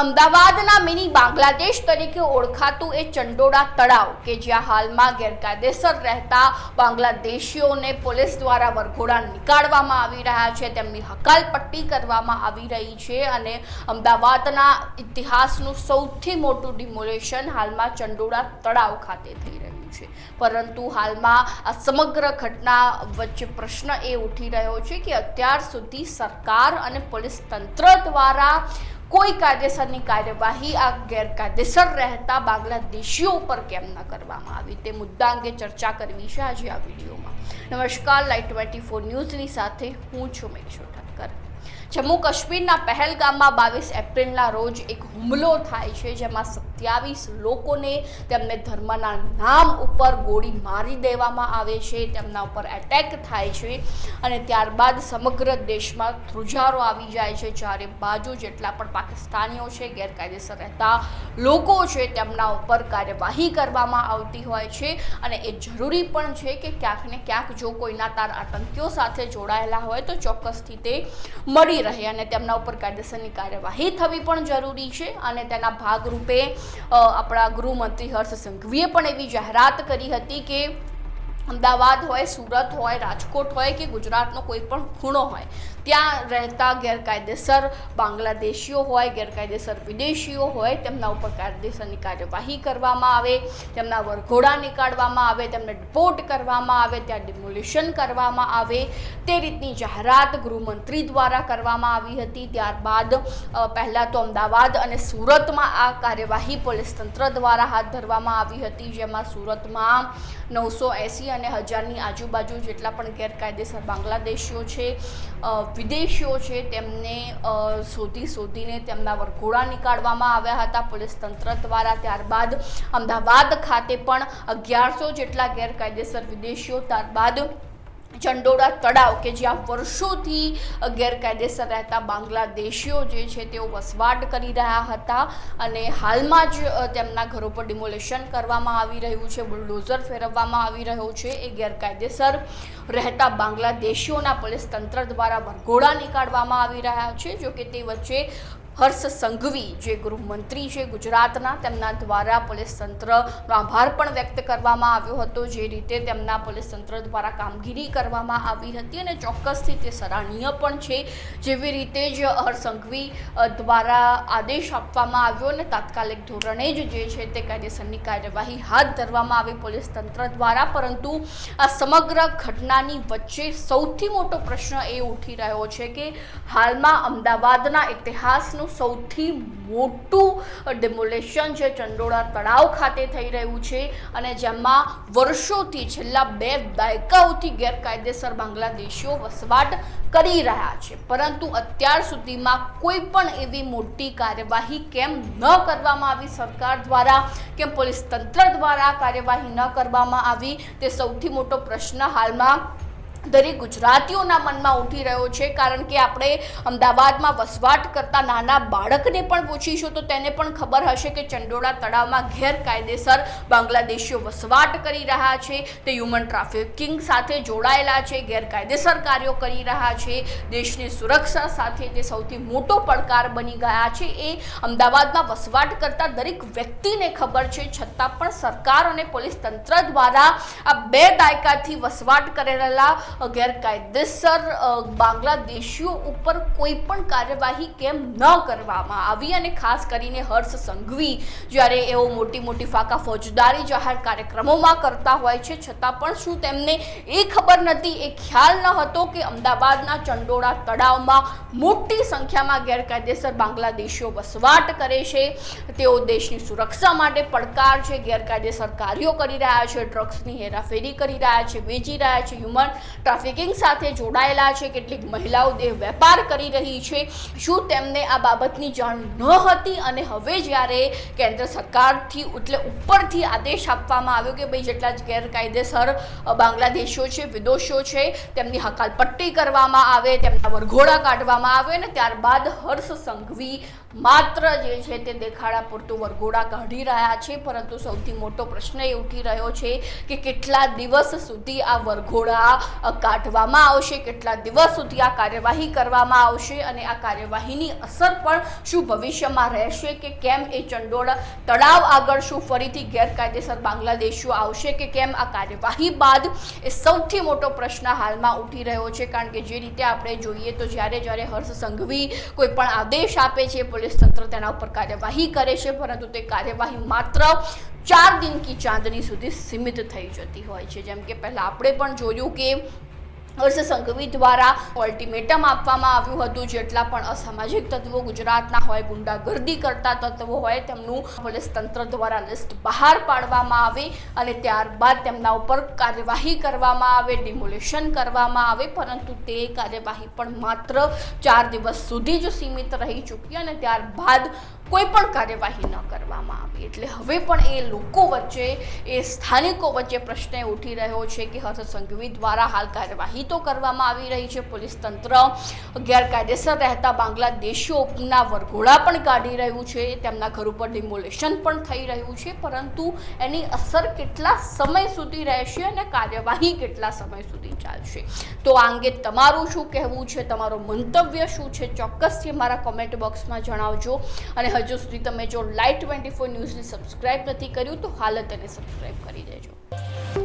અમદાવાદના મિની બાંગ્લાદેશ તરીકે ઓળખાતું એ ચંડોળા તળાવ કે જ્યાં હાલમાં ગેરકાયદેસર રહેતા બાંગ્લાદેશીઓને પોલીસ દ્વારા વરઘોડા નીકાળવામાં આવી રહ્યા છે. તેમની હકાલપટ્ટી કરવામાં આવી રહી છે અને અમદાવાદના ઇતિહાસનું સૌથી મોટું ડિમોલેશન હાલમાં ચંડોળા તળાવ ખાતે થઈ રહ્યું છે. પરંતુ હાલમાં આ સમગ્ર ઘટના વચ્ચે પ્રશ્ન એ ઉઠી રહ્યો છે કે અત્યાર સુધી સરકાર અને પોલીસ તંત્ર દ્વારા કોઈ કાયદેસરની કાર્યવાહી આ ગેરકાયદેસર રહેતા બાંગ્લાદેશીઓ ઉપર કેમ ન કરવામાં આવી? તે મુદ્દા અંગે ચર્ચા કરવી છે આજે આ વિડીયોમાં. નમસ્કાર લાઈટ ટ્વેન્ટી ફોર ન્યૂઝની સાથે હું છું મેક્ષો ઠક્કર જમ્મુ કાશ્મીરના પહેલગામમાં બાવીસ એપ્રિલના રોજ એક હુમલો થાય છે, જેમાં સત્યાવીસ લોકોને તેમને ધર્મના નામ ઉપર ગોળી મારી દેવામાં આવે છે, તેમના ઉપર એટેક થાય છે અને ત્યારબાદ સમગ્ર દેશમાં ધ્રુજારો આવી જાય છે. ચારે બાજુ જેટલા પણ પાકિસ્તાનીઓ છે, ગેરકાયદેસર રહેતા લોકો છે, તેમના ઉપર કાર્યવાહી કરવામાં આવતી હોય છે અને એ જરૂરી પણ છે કે ક્યાંક ને ક્યાંક જો કોઈના તાર આતંકીઓ સાથે જોડાયેલા હોય તો ચોક્કસથી તે મળી રહે અને તેમના ઉપર કાયદેસરની કાર્યવાહી થવી પણ જરૂરી છે અને તેના ભાગરૂપે આપણા ગૃહમંત્રી હર્ષ સંઘવીએ પણ એવી જાહેરાત કરી હતી કે અમદાવાદ હોય, સુરત હોય, રાજકોટ હોય કે ગુજરાતનો કોઈ પણ ખૂણો હોય ત્યાં રહેતા ગેરકાયદેસર બાંગ્લાદેશીઓ હોય, ગેરકાયદેસર વિદેશીઓ હોય, તેમના ઉપર કાયદેસરની કાર્યવાહી કરવામાં આવે, તેમના વરઘોડા નીકાળવામાં આવે, તેમને ડિપોર્ટ કરવામાં આવે, ત્યાં ડિમોલિશન કરવામાં આવે. તે રીતની જાહેરાત ગૃહમંત્રી દ્વારા કરવામાં આવી હતી. ત્યારબાદ પહેલાં તો અમદાવાદ અને સુરતમાં આ કાર્યવાહી પોલીસ તંત્ર દ્વારા હાથ ધરવામાં આવી હતી, જેમાં સુરતમાં નવસો એંસી અને હજારની આજુબાજુ જેટલા પણ ગેરકાયદેસર બાંગ્લાદેશીઓ છે વિદેશીઓ છે, તેમને શોધી શોધીને તેમના વરઘોડા નીકાળવામાં આવ્યા હતા. પોલીસ તંત્ર દ્વારા ત્યારબાદ અમદાવાદ ખાતે પણ અગિયારસો જેટલા ગેરકાયદેસર વિદેશીઓ ત્યારબાદ ચંડોળા તળાવ કે જ્યાં વર્ષોથી ગેરકાયદેસર રહેતા બાંગ્લાદેશીઓ જે છે તેઓ વસવાટ કરી રહ્યા હતા અને હાલમાં જ તેમના ઘરો પર ડિમોલેશન કરવામાં આવી રહ્યું છે, બુલડોઝર ફેરવવામાં આવી રહ્યું છે. એ ગેરકાયદેસર રહેતા બાંગ્લાદેશીઓના પોલીસ તંત્ર દ્વારા વરઘોડા નીકાળવામાં આવી રહ્યા છે, જોકે તે વચ્ચે હર્ષ સંઘવી, જે ગૃહમંત્રી છે ગુજરાતના, તેમના દ્વારા પોલીસ તંત્રનો આભાર પણ વ્યક્ત કરવામાં આવ્યો હતો. જે રીતે તેમના પોલીસ તંત્ર દ્વારા કામગીરી કરવામાં આવી હતી અને ચોક્કસથી તે સરાહનીય પણ છે. જેવી રીતે જ હર્ષ સંઘવી દ્વારા આદેશ આપવામાં આવ્યો અને તાત્કાલિક ધોરણે જ જે છે તે કાયદેસરની કાર્યવાહી હાથ ધરવામાં આવી પોલીસ તંત્ર દ્વારા. પરંતુ આ સમગ્ર ઘટનાની વચ્ચે સૌથી મોટો પ્રશ્ન એ ઉઠી રહ્યો છે કે હાલમાં અમદાવાદના ઇતિહાસનું સૌથી મોટું ડિમોલેશન છે ચંડોળા તળાવ ખાતે થઈ રહ્યું છે અને જેમાં વર્ષોથી છેલ્લા બે દાયકાઓથી ગેરકાયદેસર બાંગ્લાદેશીઓ વસવાટ કરી રહ્યા છે. પરંતુ અત્યાર સુધીમાં કોઈ પણ એવી મોટી કાર્યવાહી કેમ ન કરવામાં આવી સરકાર દ્વારા કેમ પોલીસ તંત્ર દ્વારા કાર્યવાહી ન કરવામાં આવી, તે સૌથી મોટો પ્રશ્ન હાલમાં દરેક ગુજરાતીઓના મનમાં ઉઠી રહ્યો છે કારણ કે આપણે અમદાવાદમાં વસવાટ કરતા નાના બાળકને પણ પૂછીશું તો તેને પણ ખબર હશે કે ચંડોળા તળાવમાં ગેરકાયદેસર બાંગ્લાદેશીઓ વસવાટ કરી રહ્યા છે, તે હ્યુમન ટ્રાફિકિંગ સાથે જોડાયેલા છે, ગેરકાયદેસર કાર્યો કરી રહ્યા છે, દેશની સુરક્ષા સાથે તે સૌથી મોટો પડકાર બની ગયા છે. એ અમદાવાદમાં વસવાટ કરતા દરેક વ્યક્તિને ખબર છે, છતાં પણ સરકાર અને પોલીસ તંત્ર દ્વારા આ બે દાયકાથી વસવાટ કરેલા ગેરકાયદેસર બાંગ્લાદેશીઓ ઉપર કોઈ પણ કાર્યવાહી કેમ ન કરવામાં આવી અને ખાસ કરીને હર્ષ સંઘવી જ્યારે એઓ મોટી મોટી ફાકા ફોજદારી જાહેર કાર્યક્રમોમાં કરતા હોય છે, છતાં પણ શું તેમને એ ખબર નથી? એ ખ્યાલ ન હતો કે અમદાવાદના ચંડોળા તળાવમાં મોટી સંખ્યામાં ગેરકાયદેસર બાંગ્લાદેશીઓ વસવાટ કરે છે? તેઓ દેશની સુરક્ષા માટે પડકાર છે, ગેરકાયદેસર કાર્યો કરી રહ્યા છે, ડ્રગ્સની હેરાફેરી કરી રહ્યા છે, વેચી રહ્યા છે, હ્યુમન ટ્રાફિકિંગ સાથે જોડાયેલા છે, કેટલીક મહિલાઓ દેહ વેપાર કરી રહી છે. શું તેમને આ બાબતની જાણ ન હતી? અને હવે જ્યારે કેન્દ્ર સરકારથી એટલે ઉપરથી આદેશ આપવામાં આવ્યો કે ભાઈ જેટલા ગેરકાયદેસર બાંગ્લાદેશીઓ છે, વિદોશીઓ છે, તેમની હકાલપટ્ટી કરવામાં આવે, તેમના વરઘોડા કાઢવામાં આવે અને ત્યારબાદ હર્ષ સંઘવી માત્ર જે છે તે દેખાડા પૂરતું વરઘોડા કાઢી રહ્યા છે, પરંતુ સૌથી મોટો પ્રશ્ન એ ઉઠી રહ્યો છે કે કેટલા દિવસ સુધી આ વરઘોડા કાઢવામાં આવશે, કેટલા દિવસ સુધી આ કાર્યવાહી કરવામાં આવશે અને આ કાર્યવાહીની અસર પણ શું ભવિષ્યમાં રહેશે કે કેમ એ ચંડોળ તળાવ આગળ શું ફરીથી ગેરકાયદેસર બાંગ્લાદેશીઓ આવશે કે કેમ આ કાર્યવાહી બાદ એ સૌથી મોટો પ્રશ્ન હાલમાં ઉઠી રહ્યો છે? કારણ કે જે રીતે આપણે જોઈએ તો જ્યારે જ્યારે હર્ષ સંઘવી કોઈ પણ આદેશ આપે છે પોલીસ તંત્ર તેના ઉપર કાર્યવાહી કરે છે, પરંતુ તે કાર્યવાહી માત્ર ચાર દિન કી ચાંદની સુધી સીમિત થઈ જતી હોય છે. જેમ કે પહેલાં આપણે પણ જોયું કે હર્ષ સંઘવી દ્વારા અલ્ટિમેટમ આપવામાં આવ્યું હતું. જેટલા પણ અસામાજિક તત્વો ગુજરાતના હોય, ગુંડાગર્દી કરતા તત્વો હોય, તેમનું પોલીસ તંત્ર દ્વારા લિસ્ટ બહાર પાડવામાં આવે અને ત્યારબાદ તેમના ઉપર કાર્યવાહી કરવામાં આવે ડિમોલેશન કરવામાં આવે. પરંતુ તે કાર્યવાહી પણ માત્ર ચાર દિવસ સુધી જ સીમિત રહી ચૂકી અને ત્યારબાદ કોઈ પણ કાર્યવાહી ન કરવામાં આવી. એટલે હવે પણ એ લોકો વચ્ચે, એ સ્થાનિકો વચ્ચે પ્રશ્ન ઉઠી રહ્યો છે કે હર્ષ સંઘવી દ્વારા હાલ કાર્યવાહી તો કરવામાં આવી રહી છે. પોલીસ તંત્ર ગેરકાયદેસર રહેતા બાંગ્લાદેશીઓના વરઘોડા પણ કાઢી રહ્યું છે. તેમના ઘર ઉપર ડિમોલેશન પણ થઈ રહ્યું છે. પરંતુ એની અસર કેટલા સમય સુધી રહેશે અને કાર્યવાહી કેટલા સમય સુધી ચાલશે? તો આ અંગે તમારું શું કહેવું છે? તમારું મંતવ્ય શું છે? ચોક્કસથી મારા કોમેન્ટ બોક્સમાં જણાવજો. અને હજુ સુધી તમે જો લાઈવ ટ્વેન્ટી ફોર ન્યૂઝને સબસ્ક્રાઈબ નથી કર્યું, તો હાલ તેને સબસ્ક્રાઈબ કરી દેજો.